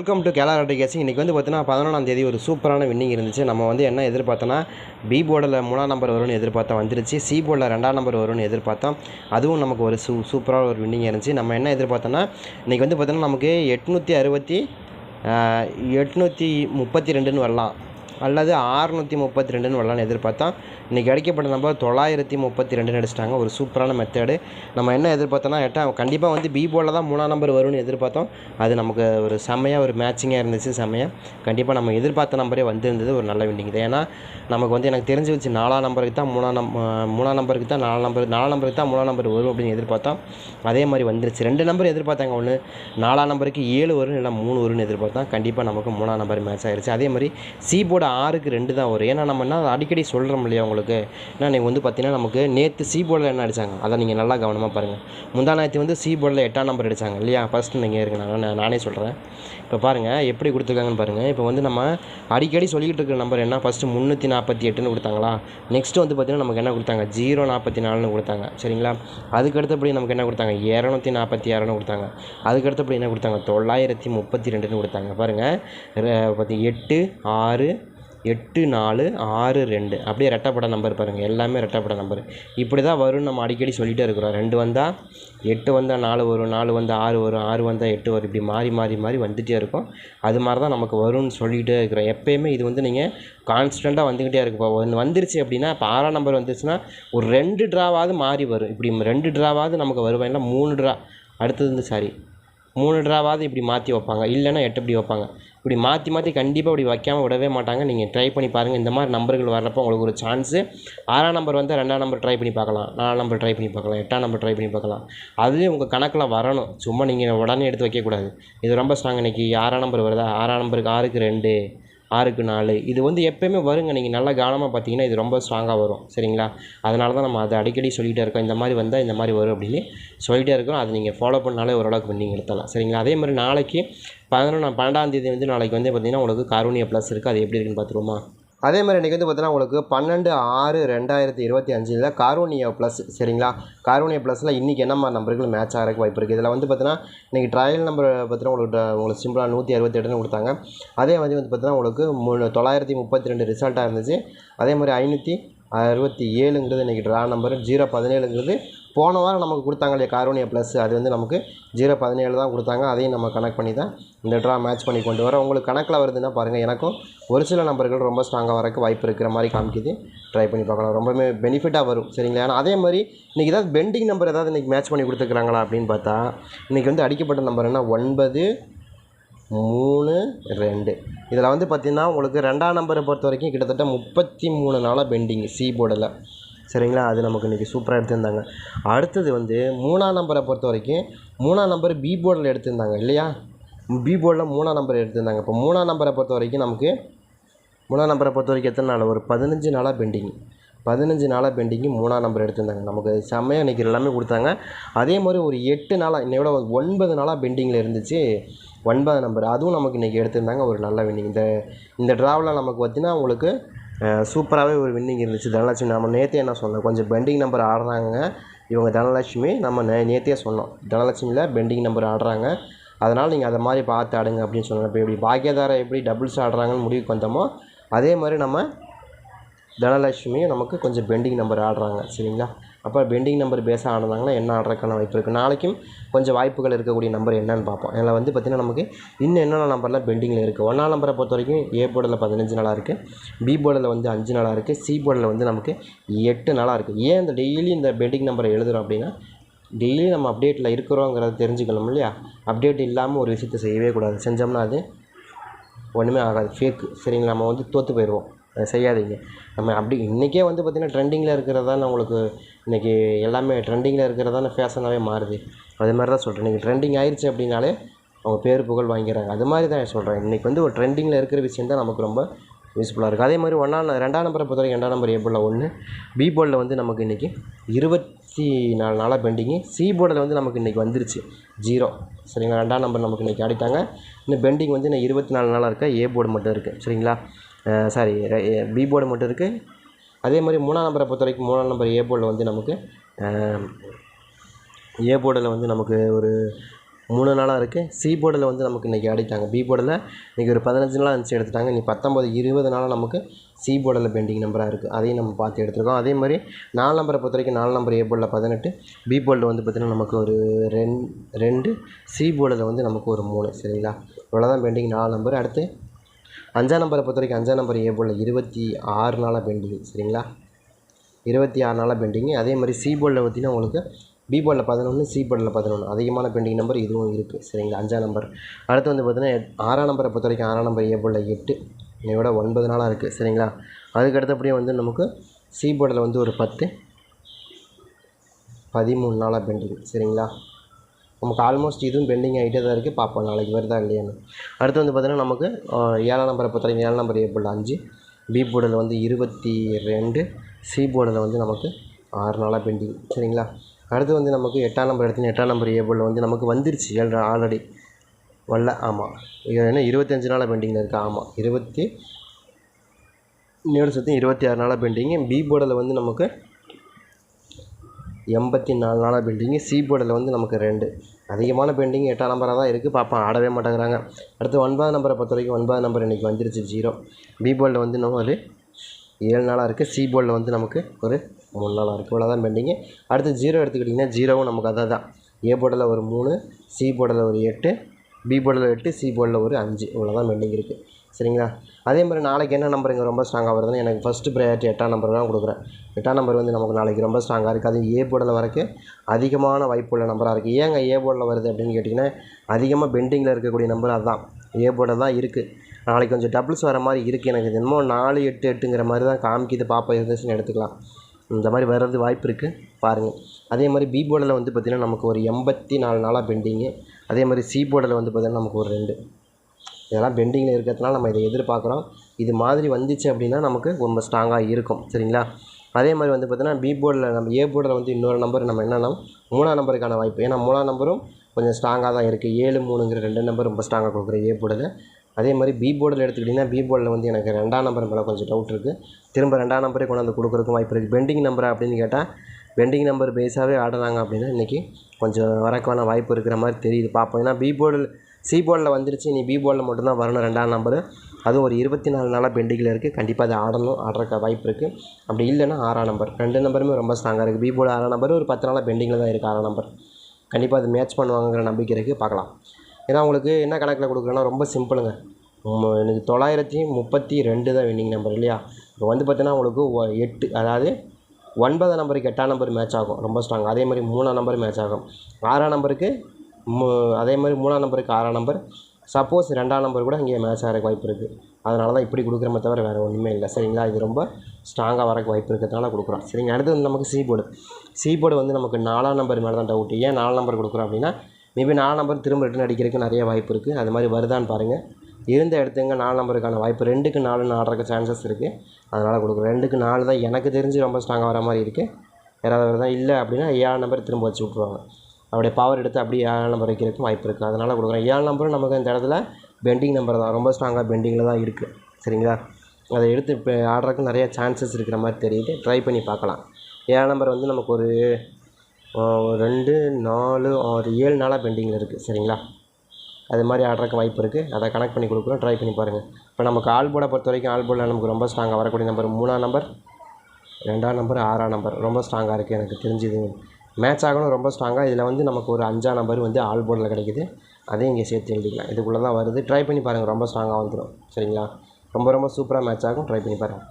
Welcome to கேலா கேசி இன்றைக்கி வந்து பார்த்தீங்கன்னா பதினொன்றாம் தேதி ஒரு சூப்பரான வின்னிங் இருந்துச்சு. நம்ம வந்து என்ன எதிர்பார்த்தோன்னா பி போர்டில் மூணாம் நம்பர் வரும்னு எதிர்பார்த்தா வந்துருச்சு. சி போர்டில் ரெண்டாம் நம்பர் வரும்னு எதிர்பார்த்தோம். அதுவும் நமக்கு ஒரு சூ சூப்பரான ஒரு வின்னிங் இருந்துச்சு. நம்ம என்ன எதிர்பார்த்தோன்னா இன்றைக்கி வந்து பார்த்தோன்னா நமக்கு எட்நூற்றி அறுபத்தி எட்நூற்றி முப்பத்தி ரெண்டுன்னு வரலாம். அல்லது ஆறுநூற்றி முப்பத்தி ரெண்டுன்னு வரலான்னு எதிர்பார்த்தோம் இன்றைக்கி கிடைக்கப்பட்ட நம்பர் தொள்ளாயிரத்தி முப்பத்தி ரெண்டுன்னு அடிச்சிட்டாங்க ஒரு சூப்பரான மெத்தடு நம்ம என்ன எதிர்பார்த்தோன்னா எட்டாம் கண்டிப்பாக வந்து பி தான் மூணாம் நம்பர் வரும்னு எதிர்பார்த்தோம். அது நமக்கு ஒரு செம்மையாக ஒரு மேட்சிங்காக இருந்துச்சு செம்மையாக கண்டிப்பாக நம்ம எதிர்பார்த்த நம்பரே வந்திருந்தது ஒரு நல்ல விண்டிங் தான் ஏன்னா நமக்கு வந்து எனக்கு தெரிஞ்சு வச்சு நாலாம் நம்பருக்கு தான் மூணாம் நம் மூணாம் நம்பருக்கு தான் நாலாம் நம்பர் நாலாம் நம்பருக்கு தான் மூணாம் நம்பர் வரும் அப்படின்னு எதிர்பார்த்தோம் அதே மாதிரி வந்துருச்சு. ரெண்டு நம்பர் எதிர்பார்த்தாங்க ஒன்று நாலாம் நம்பருக்கு ஏழு வரும் இல்லை மூணு வரும்னு எதிர்பார்த்தோம் கண்டிப்பாக நமக்கு மூணாம் நம்பர் மேட்ச் ஆயிடுச்சு அதே மாதிரி சி போர்டு ஆறுக்கு ரெண்டு தான் வரும். ஏன்னா நம்ம என்ன அடிக்கடி சொல்கிறோம் இல்லையா உங்களுக்கு? ஏன்னா நீங்கள் வந்து பார்த்தீங்கன்னா நமக்கு நேற்று சி போர்டில் என்ன அடித்தாங்க அதை நீங்கள் நல்லா கவனமாக பாருங்கள் முந்தா நேற்று வந்து சி போர்டில் எட்டாம் நம்பர் அடித்தாங்க இல்லையா? ஃபஸ்ட்டு நீங்கள் இருக்கு நான் நானே சொல்கிறேன் இப்போ பாருங்கள் எப்படி கொடுத்துருக்காங்கன்னு பாருங்கள் இப்போ வந்து நம்ம அடிக்கடி சொல்லிக்கிட்டு இருக்கிற நம்பர் என்ன? ஃபஸ்ட்டு முந்நூற்றி நாற்பத்தி எட்டுன்னு கொடுத்தாங்களா? நெக்ஸ்ட்டு வந்து பார்த்திங்கன்னா நமக்கு என்ன கொடுத்தாங்க? ஜீரோ நாற்பத்தி நாலுன்னு கொடுத்தாங்க. சரிங்களா? அதுக்கு அடுத்தபடி நமக்கு என்ன கொடுத்தாங்க? இரநூத்தி நாற்பத்தி ஆறுன்னு கொடுத்தாங்க. அதுக்கு அடுத்தபடி என்ன கொடுத்தாங்க? தொள்ளாயிரத்தி முப்பத்தி ரெண்டுன்னு கொடுத்தாங்க. பாருங்கள் பார்த்தி எட்டு ஆறு எட்டு நாலு ஆறு ரெண்டு. அப்படியே ரெட்டப்பட நம்பர் பாருங்கள் எல்லாமே ரெட்டப்பட நம்பர் இப்படி தான் வரும்னு நம்ம அடிக்கடி சொல்லிகிட்டே இருக்கிறோம். ரெண்டு வந்தால் எட்டு வந்தால் நாலு வரும். நாலு வந்தால் ஆறு வரும். ஆறு வந்தால் எட்டு வரும். இப்படி மாறி மாறி மாறி வந்துகிட்டே இருக்கும். அது மாதிரி தான் நமக்கு வரும்னு சொல்லிகிட்டே இருக்கிறோம். எப்போயுமே இது வந்து நீங்கள் கான்ஸ்டண்ட்டாக வந்துக்கிட்டே இருக்குப்பா ஒன்று வந்துருச்சு அப்படின்னா இப்போ ஆறாம் நம்பர் வந்துருச்சுன்னா ஒரு ரெண்டு ட்ராவாவது மாறி வரும். இப்படி ரெண்டு ட்ராவாவது நமக்கு வருவேன் இல்லை மூணு ட்ரா அடுத்தது வந்து சாரி மூணு ட்ராவாவது இப்படி மாற்றி வைப்பாங்க. இல்லைன்னா எட்டு இப்படி வைப்பாங்க. இப்படி மாற்றி மாற்றி கண்டிப்பாக இப்படி வைக்காமல் விடவே மாட்டாங்க. நீங்கள் ட்ரை பண்ணி பாருங்கள் இந்த மாதிரி நம்பர்கள் வர்றப்போ உங்களுக்கு ஒரு சான்ஸு ஆறாம் நம்பர் வந்து ரெண்டாம் நம்பர் ட்ரை பண்ணி பார்க்கலாம். நாலாம் நம்பர் ட்ரை பண்ணி பார்க்கலாம். எட்டாம் நம்பர் ட்ரை பண்ணி பார்க்கலாம். அதுவே உங்கள் கணக்கில் வரணும். சும்மா நீங்கள் உடனே எடுத்து வைக்கக்கூடாது. இது ரொம்ப ஸ்ட்ராங் இன்றைக்கி ஆறாம் நம்பர் வருதா? ஆறாம் நம்பருக்கு ஆறுக்கு ரெண்டு. ஆறுக்கு நாலு. இது வந்து எப்போயுமே வருங்க. நீங்கள் நல்லா கவனமாக பார்த்தீங்கன்னா இது ரொம்ப ஸ்ட்ராங்காக வரும். சரிங்களா? அதனால தான் நம்ம அதை அடிக்கடி சொல்லிகிட்டே இருக்கோம். இந்த மாதிரி வந்தால் இந்த மாதிரி வரும் அப்படின்னு சொல்லிகிட்டே இருக்கோம். அதை நீங்கள் ஃபாலோ பண்ணாலே ஓரளவுக்கு நீங்கள் எடுத்தலாம் சரிங்களா? அதே மாதிரி நாளைக்கு பதினொன்றாம் பன்னெண்டாம் தேதி வந்து நாளைக்கு வந்து பார்த்திங்கன்னா உங்களுக்கு காரூணிய ப்ளஸ் இருக்குது அது எப்படி இருக்குன்னு பார்த்துருவோமா அதே மாதிரி இன்றைக்கி வந்து பார்த்தீங்கன்னா உங்களுக்கு பன்னெண்டு ஆறு ரெண்டாயிரத்தி இருபத்தி அஞ்சில் கார்வோனியா ப்ளஸ் சரிங்களா? கார்வோனியா ப்ளஸில் இன்றைக்கி என்ன மாதிரி நம்பருக்கு மேட்ச் ஆகிறதுக்கு வாய்ப்பு இருக்குது இதில் வந்து பார்த்தீங்கன்னா இன்றைக்கி ட்ரையல் நம்பர் பார்த்தீங்கன்னா உங்களுக்கு உங்களுக்கு சிம்பிளாக நூற்றி அறுபத்தி எட்டுன்னு கொடுத்தாங்க. அதே மாதிரி வந்து பார்த்தீங்கன்னா உங்களுக்கு மூணு தொள்ளாயிரத்தி முப்பத்தி ரெண்டு ரிசல்ட்டாக இருந்துச்சு. அதே மாதிரி ஐநூற்றி அறுபத்தி ஏழுங்கிறது இன்றைக்கி ட்ரா நம்பர் ஜீரோ பதினேழுங்கிறது போன வாரம் நமக்கு கொடுத்தாங்க இல்லையா காரோனியா ப்ளஸ் அது வந்து நமக்கு ஜீரோ பதினேழு தான் கொடுத்தாங்க. அதையும் நம்ம கனெக்ட் பண்ணி தான் இந்த ட்ரா மேட்ச் பண்ணி கொண்டு வரோம். உங்களுக்கு கணக்கில் வருதுன்னா பாருங்கள் எனக்கும் ஒரு சில நம்பர்கள் ரொம்ப ஸ்ட்ராங்காக வரக்கு வாய்ப்பு இருக்கிற மாதிரி காமிக்குது. ட்ரை பண்ணி பார்க்கலாம். ரொம்பவே பெனிஃபிட்டாக வரும். சரிங்களா? ஏன்னா அதே மாதிரி இன்றைக்கி ஏதாவது பெண்டிங் நம்பர் ஏதாவது இன்றைக்கி மேட்ச் பண்ணி கொடுத்துருக்குறாங்களா அப்படின்னு பார்த்தா இன்றைக்கி வந்து அடிக்கப்பட்ட நம்பர் என்ன? ஒன்பது மூணு ரெண்டு. இதில் வந்து பார்த்திங்கன்னா உங்களுக்கு ரெண்டாம் நம்பரை பொறுத்த வரைக்கும் கிட்டத்தட்ட முப்பத்தி மூணு நாளாக பெண்டிங் சி போர்டில் சரிங்களா? அது நமக்கு இன்றைக்கி சூப்பராக எடுத்திருந்தாங்க. அடுத்தது வந்து மூணாம் நம்பரை பொறுத்த வரைக்கும் மூணாம் நம்பர் பி போர்டில் எடுத்திருந்தாங்க இல்லையா? பி போர்டில் மூணாம் நம்பர் எடுத்திருந்தாங்க. இப்போ மூணாம் நம்பரை பொறுத்த வரைக்கும் நமக்கு மூணாம் நம்பரை பொறுத்த வரைக்கும் எத்தனை நாள்? ஒரு பதினஞ்சு நாளாக பெண்டிங் பதினஞ்சு நாளாக பெண்டிங்கு மூணாம் நம்பர் எடுத்திருந்தாங்க. நமக்கு செம்மையாக இன்றைக்கி எல்லாமே கொடுத்தாங்க. அதே மாதிரி ஒரு எட்டு நாளாக இன்னையோட ஒன்பது நாளாக பெண்டிங்கில் இருந்துச்சு. ஒன்பது நம்பர் அதுவும் நமக்கு இன்றைக்கி எடுத்திருந்தாங்க. ஒரு நல்ல வின்னிங் இந்த இந்த ட்ராவலில் நமக்கு பார்த்திங்கன்னா உங்களுக்கு சூப்பராகவே ஒரு வின்னிங் இருந்துச்சு தனலட்சுமி. நம்ம நேற்றே என்ன சொன்னோம்? கொஞ்சம் பெண்டிங் நம்பர் ஆடுறாங்க இவங்க தனலட்சுமி நம்ம நே நேற்றே சொன்னோம். தனலட்சுமியில் பெண்டிங் நம்பர் ஆடுறாங்க. அதனால் நீங்கள் அதை மாதிரி பார்த்து ஆடுங்க அப்படின்னு சொன்னோம். இப்போ எப்படி பாக்கியதாரா எப்படி டபுள்ஸ் ஆடுறாங்கன்னு முடிவுக்கு வந்தோமோ அதே மாதிரி நம்ம தனலட்சுமியும் நமக்கு கொஞ்சம் பெண்டிங் நம்பர் ஆடுறாங்க. சரிங்களா? அப்போ பெண்டிங் நம்பர் பேஸாக ஆனதாங்கன்னா என்ன ஆடுறதுக்கான வாய்ப்பு இருக்குது நாளைக்கும் கொஞ்சம் வாய்ப்புகள் இருக்கக்கூடிய நம்பர் என்னன்னு பார்ப்போம். அதில் வந்து பார்த்திங்கன்னா நமக்கு இன்னும் என்னென்ன நம்பர்லாம் பெண்டிங்கில் இருக்குது ஒன்றாம் நம்பரை பொறுத்த வரைக்கும் ஏ போர்டில் பதினஞ்சு நாளாக இருக்குது பி போர்டில் வந்து அஞ்சு நாளாக இருக்குது சி போர்டில் வந்து நமக்கு எட்டு நாளாக இருக்குது ஏன் இந்த டெய்லி இந்த பெண்டிங் நம்பரை எழுதுகிறோம் அப்படின்னா டெய்லி நம்ம அப்டேட்டில் இருக்கிறோங்கிறத தெரிஞ்சுக்கணும் இல்லையா? அப்டேட் இல்லாமல் ஒரு விஷயத்தை செய்யவே கூடாது. செஞ்சோம்னா அது ஒன்றுமே ஆகாது. ஃபேக்கு சரிங்களா? நம்ம வந்து தோற்று போயிடுவோம் அதை செய்யாதீங்க. நம்ம அப்படி இன்றைக்கே வந்து பார்த்திங்கன்னா ட்ரெண்டிங்கில் இருக்கிறது தான் உங்களுக்கு இன்றைக்கி எல்லாமே ட்ரெண்டிங்கில் இருக்கிறது தான் ஃபேஷனாகவே மாறுது. அது மாதிரி தான் சொல்கிறேன் இன்றைக்கி ட்ரெண்டிங் ஆயிடுச்சு அப்படின்னாலே அவங்க பேர் புகழ் வாங்கிக்கிறாங்க. அது மாதிரி தான் சொல்கிறேன் இன்றைக்கி வந்து ஒரு ட்ரெண்டிங்கில் இருக்கிற விஷயம் தான் நமக்கு ரொம்ப யூஸ்ஃபுல்லாக இருக்குது அதே மாதிரி ஒன்றாம் ரெண்டாம் நம்பரை பொறுத்த வரைக்கும் ரெண்டாம் நம்பர் ஏ போர்டில் ஒன்று பி போர்டில் வந்து நமக்கு இன்றைக்கி இருபத்தி நாலு நாளாக பெண்டிங்கு சி போர்டில் வந்து நமக்கு இன்றைக்கி வந்துருச்சு. ஜீரோ சரிங்களா? ரெண்டாம் நம்பர் நமக்கு இன்றைக்கி ஆடிட்டாங்க இன்னும் பெண்டிங் வந்து இன்னும் இருபத்தி நாலு நாளாக இருக்கா? ஏ போர்டு மட்டும் இருக்குது சரிங்களா? சாரி பி போர்டு மட்டும் இருக்குது அதே மாதிரி மூணாம் நம்பரை பொறுத்த வரைக்கும் மூணாம் நம்பர் ஏ போர்டில் வந்து நமக்கு ஏ போர்டில் வந்து நமக்கு ஒரு மூணு நாளாக இருக்குது சி போர்டில் வந்து நமக்கு இன்றைக்கி அடித்தாங்க பி போர்டில் இன்றைக்கி ஒரு பதினஞ்சு நாளாக இருந்துச்சு எடுத்துட்டாங்க. இன்றைக்கி பத்தொம்பது இருபது நாளாக நமக்கு சி போர்டில் பெண்டிங் நம்பராக இருக்குது அதையும் நம்ம பார்த்து எடுத்துருக்கோம். அதே மாதிரி நாலு நம்பரை பொறுத்த வரைக்கும் நாலு நம்பர் ஏ போர்டில் பதினெட்டு பி போர்டில் வந்து பார்த்திங்கன்னா நமக்கு ஒரு ரெண் ரெண்டு சி போர்டில் வந்து நமக்கு ஒரு மூணு. சரிங்களா? இவ்வளோதான் பெண்டிங் நாலு நம்பர் அடுத்து அஞ்சாம் நம்பரை பொறுத்த வரைக்கும் அஞ்சாம் நம்பர் ஏ இருபத்தி ஆறு நாளாக பெண்டிங் சரிங்களா? இருபத்தி ஆறு நாளாக பெண்டிங்கு அதே மாதிரி சி போர்டில் பார்த்திங்கன்னா உங்களுக்கு பி போர்டில் பதினொன்று சி போர்டில் பதினொன்று அதிகமான பெண்டிங் நம்பர் இதுவும் இருக்குது சரிங்களா? அஞ்சாம் நம்பர். அடுத்து வந்து பார்த்திங்கன்னா ஆறாம் நம்பரை பொறுத்த வரைக்கும் ஆறாம் நம்பர் ஏ போர்டில் எட்டு. இதோட ஒன்பது நாளாக இருக்குது சரிங்களா? அதுக்கு அடுத்தபடியே வந்து நமக்கு சி போர்டில் வந்து ஒரு பத்து பதிமூணு நாளாக பெண்டிங் சரிங்களா? நமக்கு ஆல்மோஸ்ட் இதுவும் பெண்டிங் ஆகிட்டே தான் இருக்குது பார்ப்போம் நாளைக்கு வருதா இல்லையான்னு. அடுத்து வந்து பார்த்திங்கன்னா நமக்கு ஏழாம் நம்பரை பொறுத்த ஏழாம் நம்பர் ஏ போர்டில் அஞ்சு பி போர்டில் வந்து இருபத்தி ரெண்டு சி போர்டில் வந்து நமக்கு ஆறு நாளாக பெண்டிங் சரிங்களா? அடுத்து வந்து நமக்கு எட்டாம் நம்பர் எடுத்து எட்டாம் நம்பர் ஏ போர்டில் வந்து நமக்கு வந்துருச்சு ஏழு ஆல்ரெடி வரல ஆமாம் என்ன இருபத்தஞ்சு நாளாக பெண்டிங்கில் இருக்குது ஆமாம் இருபத்தி இன்னொரு சுற்றி இருபத்தி ஆறு நாளாக பெண்டிங்கு பி போர்டில் வந்து நமக்கு எண்பத்தி நாலு நாளாக பெண்டிங்கு சி போர்டில் வந்து நமக்கு ரெண்டு. அதிகமான பெண்டிங் எட்டாம் நம்பராக தான் இருக்குது பாப்பா ஆடவே மாட்டேங்கிறாங்க. அடுத்து ஒன்பதாம் நம்பரை பொறுத்த வரைக்கும் ஒன்பதாம் நம்பர் இன்றைக்கி வந்துருச்சு ஜீரோ பி போர்டில் வந்து நம்ம ஒரு ஏழு நாளாக இருக்குது சி போர்டில் வந்து நமக்கு ஒரு மூணு நாளாக இருக்குது இவ்வளோ தான் பெண்டிங்கு அடுத்து ஜீரோ எடுத்துக்கிட்டிங்கன்னா ஜீரோவும் நமக்கு அதை தான். ஏ போர்டில் ஒரு மூணு சி போர்டில் ஒரு எட்டு பி போர்டில் எட்டு சி போர்டில் ஒரு அஞ்சு. இவ்வளோ தான் பெண்டிங் இருக்குது சரிங்களா? அதே மாதிரி நாளைக்கு என்ன நம்பர் இங்கே ரொம்ப ஸ்ட்ராங்காக வருதுன்னு எனக்கு ஃபஸ்ட்டு ப்ரையாரிட்டி எட்டாம் நம்பர் தான் கொடுக்குறேன். எட்டாம் நம்பர் வந்து நமக்கு நாளைக்கு ரொம்ப ஸ்ட்ராங்காக இருக்குது அது ஏ போர்டில் வரைக்கும் அதிகமான வாய்ப்புள்ள நம்பராக இருக்குது ஏங்க ஏ போர்டில் வருது அப்படின்னு கேட்டிங்கன்னா அதிகமாக பெண்டிங்கில் இருக்கக்கூடிய நம்பர் அதுதான் ஏ போர்டில் தான் இருக்குது நாளைக்கு கொஞ்சம் டபுள்ஸ் வர மாதிரி இருக்குது எனக்கு இது என்னமோ நாலு எட்டு எட்டுங்கிற மாதிரி தான் காமிக்குது. பாப்பா இருந்துச்சுன்னு எடுத்துக்கலாம். இந்த மாதிரி வர்றது வாய்ப்பு இருக்குது பாருங்கள் அதே மாதிரி பி போர்டில் வந்து பார்த்திங்கன்னா நமக்கு ஒரு எண்பத்தி நாலு நாளாக பெண்டிங்கு அதே மாதிரி சி போர்டில் வந்து பார்த்திங்கன்னா நமக்கு ஒரு ரெண்டு. இதெல்லாம் பெண்டிங்கில் இருக்கிறதுனால நம்ம இதை எதிர்பார்க்குறோம். இது மாதிரி வந்துச்சு அப்படின்னா நமக்கு ரொம்ப ஸ்ட்ராங்காக இருக்கும். சரிங்களா? அதே மாதிரி வந்து பார்த்தீங்கன்னா பி போர்டில் நம்ம ஏ போர்டில் வந்து இன்னொரு நம்பர் நம்ம என்னென்னா மூணாம் நம்பருக்கான வாய்ப்பு. ஏன்னா மூணாம் நம்பரும் கொஞ்சம் ஸ்ட்ராங்காக தான் இருக்குது ஏழு மூணுங்கிற ரெண்டு நம்பர் ரொம்ப ஸ்ட்ராங்காக கொடுக்குறேன் ஏ போர்டில் அதே மாதிரி பி போர்டில் எடுத்துக்கிட்டிங்கன்னா பி போர்டில் வந்து எனக்கு ரெண்டாம் நம்பர் மேலே கொஞ்சம் டவுட் இருக்குது திரும்ப ரெண்டாம் நம்பரே கொண்டு வந்து கொடுக்குறதுக்கும் வாய்ப்பு இருக்குது பெண்டிங் நம்பர் அப்படின்னு கேட்டால் பெண்டிங் நம்பர் பேஸாகவே ஆடுறாங்க அப்படின்னா இன்றைக்கி கொஞ்சம் வரக்கான வாய்ப்பு இருக்கிற மாதிரி தெரியுது. பார்ப்போம். ஏன்னா பி போர்டில் சி போர்டில் வந்துருச்சு. நீ பி போர்டில் மட்டும்தான் வரணும் ரெண்டாம் நம்பரு அதுவும் ஒரு இருபத்தி நாலு நாளாக பெண்டிங்கில் இருக்குது கண்டிப்பாக அதை ஆடணும். ஆடுறக்க வாய்ப்பு இருக்குது அப்படி இல்லைன்னா ஆறாம் நம்பர் ரெண்டு நம்பருமே ரொம்ப ஸ்ட்ராங்காக இருக்குது பி போர்டு ஆறாம் நம்பர் ஒரு பத்து நாளாக பெண்டிங்கில் தான் இருக்குது ஆறாம் நம்பர் கண்டிப்பாக அது மேட்ச் பண்ணுவாங்கங்கிற நம்பிக்கை இருக்குது பார்க்கலாம். ஏன்னா உங்களுக்கு என்ன கணக்கில் கொடுக்குறேன்னா ரொம்ப சிம்பிளுங்க எனக்கு தொள்ளாயிரத்தி முப்பத்தி ரெண்டு தான் வின்னிங் நம்பர் இல்லையா? இப்போ வந்து பார்த்தீங்கன்னா உங்களுக்கு ஒ- எட்டு அதாவது ஒன்பதாம் நம்பருக்கு எட்டாம் நம்பர் மேட்ச் ஆகும். ரொம்ப ஸ்ட்ராங் அதே மாதிரி மூணாம் நம்பர் மேட்ச் ஆகும். ஆறாம் நம்பருக்கு அதே மாதிரி மூணாம் நம்பருக்கு ஆறாம் நம்பர். சப்போஸ் ரெண்டாம் நம்பர் கூட இங்கே மேட்ச் ஆகிறக்கு வாய்ப்பு இருக்குது அதனால தான் இப்படி கொடுக்குறமே தவிர வேறு ஒன்றுமே இல்லை. சரிங்களா? இது ரொம்ப ஸ்ட்ராங்காக வரக்கு வாய்ப்பு இருக்கிறதுனால கொடுக்குறோம். சரிங்க. அடுத்து வந்து நமக்கு சி போர்டு சி போர்டு வந்து நமக்கு நாலாம் நம்பர் மேலே தான் டவுட் ஏன் நாலாம் நம்பர் கொடுக்குறோம் அப்படின்னா மேபி நாலாம் நம்பர் திரும்ப ரிட்டன் அடிக்கிறதுக்கு நிறைய வாய்ப்பு இருக்குது அது மாதிரி வருதான்னு பாருங்கள் இருந்த இடத்துங்க நாலு நம்பருக்கான வாய்ப்பு ரெண்டுக்கு நாலுன்னு ஆடுறதுக்கு சான்சஸ் இருக்குது அதனால் கொடுக்குறோம். ரெண்டுக்கு நாலு தான் எனக்கு தெரிஞ்சு ரொம்ப ஸ்ட்ராங்காக வர மாதிரி இருக்குது யாராவது தான் இல்லை அப்படின்னா ஏழு நம்பர் திரும்ப வச்சு விட்ருவாங்க அவருடைய பவர் எடுத்து அப்படியே ஏழு நம்பர் வைக்கிறதுக்கும் வாய்ப்பு இருக்குது அதனால் கொடுக்குறோம் ஏழு நம்பரும் நமக்கு இந்த இடத்துல பெண்டிங் நம்பர் தான். ரொம்ப ஸ்ட்ராங்காக பெண்டிங்கில் தான் இருக்குது சரிங்களா? அதை எடுத்து இப்போ ஆடுறதுக்கு நிறைய சான்சஸ் இருக்கிற மாதிரி தெரியுது. ட்ரை பண்ணி பார்க்கலாம். ஏழு நம்பர் வந்து நமக்கு ஒரு ரெண்டு நாலு ஆறு ஏழு நாளாக பெண்டிங்கில் இருக்குது சரிங்களா? அது மாதிரி ஆடுறதுக்கு வாய்ப்பு இருக்குது அதை கனெக்ட் பண்ணி கொடுக்குறோம். ட்ரை பண்ணி பாருங்கள் இப்போ நமக்கு ஆல் போர்டை பொறுத்த வரைக்கும் ஆல் போர்டில் நமக்கு ரொம்ப ஸ்ட்ராங்காக வரக்கூடிய நம்பர் மூணாம் நம்பர் ரெண்டாம் நம்பர் ஆறாம் நம்பர் ரொம்ப ஸ்ட்ராங்காக இருக்குது எனக்கு தெரிஞ்சுது. மேட்ச் ஆகணும் ரொம்ப ஸ்ட்ராங்காக இதில் வந்து நமக்கு ஒரு அஞ்சா நம்பர் வந்து ஆல் போர்டில் கிடைக்குது. அதையும் இங்கே சேர்த்து எழுதிக்கலாம். இதுக்குள்ளே தான் வருது. ட்ரை பண்ணி பாருங்கள் ரொம்ப ஸ்ட்ராங்காக வந்துடும் சரிங்களா? ரொம்ப ரொம்ப சூப்பராக மேட்ச் ஆகும். ட்ரை பண்ணி பாருங்கள்